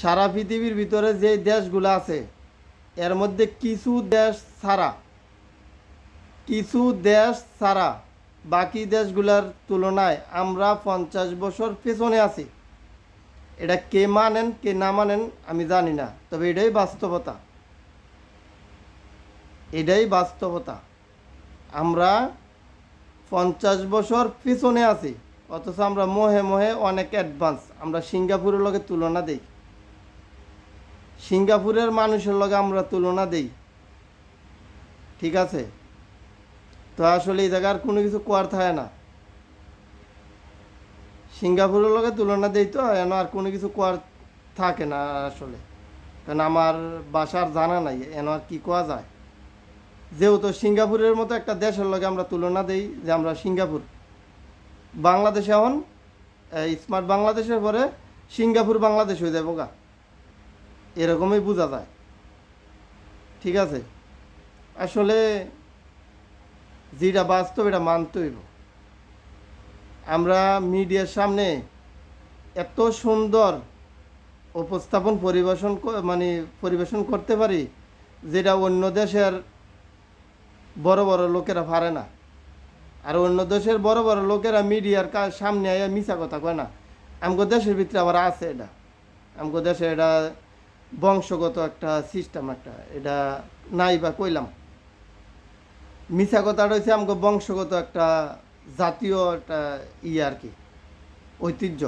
সারা পৃথিবীর ভিতরে যে দেশগুলো আছে, এর মধ্যে কিছু দেশ ছাড়া, কিছু দেশ ছাড়া বাকি দেশগুলোর তুলনায় আমরা পঞ্চাশ বছর পেছনে আছি। এটা কে মানেন, কে না মানেন আমি জানি না, তবে এটাই বাস্তবতা। এটাই বাস্তবতা। আমরা পঞ্চাশ বছর পিছনে আছি, অথচ আমরা মোহে মোহে অনেক অ্যাডভান্স, আমরা সিঙ্গাপুরের লগে তুলনা দেই সিঙ্গাপুরের মানুষের লগে আমরা তুলনা দেই। ঠিক আছে? তো আসলে এই জায়গার কোনো কিছু কোয়ার থাকে না। সিঙ্গাপুরের লগে তুলনা দেই তো, এন আর কোনো কিছু কোয়ার থাকে না আসলে। কারণ আমার বাসার জানা নাই, এন আর কি কোয়া যায়। যেহেতু সিঙ্গাপুরের মতো একটা দেশের লগে আমরা তুলনা দেই যে আমরা সিঙ্গাপুর। বাংলাদেশে এখন স্মার্ট বাংলাদেশের পরে সিঙ্গাপুর বাংলাদেশ হয়ে যাব গা। এরকমই বোঝা যায়। ঠিক আছে? আসলে যেটা বাস্তব, এটা মানতে হইব। আমরা মিডিয়ার সামনে এত সুন্দর উপস্থাপন, পরিবেশন মানে পরিবেশন করতে পারি, যেটা অন্য দেশের বড় বড় লোকেরা পারে না। আর অন্য দেশের বড় বড় লোকেরা মিডিয়ার কা- সামনে আইয়া মিছা কথা কয় না। আমগো দেশের ভিতরে আবার আছে এটা। আমগো দেশে এটা বংশগত একটা সিস্টেম একটা, এটা নাই বা কইলাম। মিছা কথা রয়েছে আমাকে বংশগত একটা জাতীয় একটা ইয়ে আর কি, ঐতিহ্য।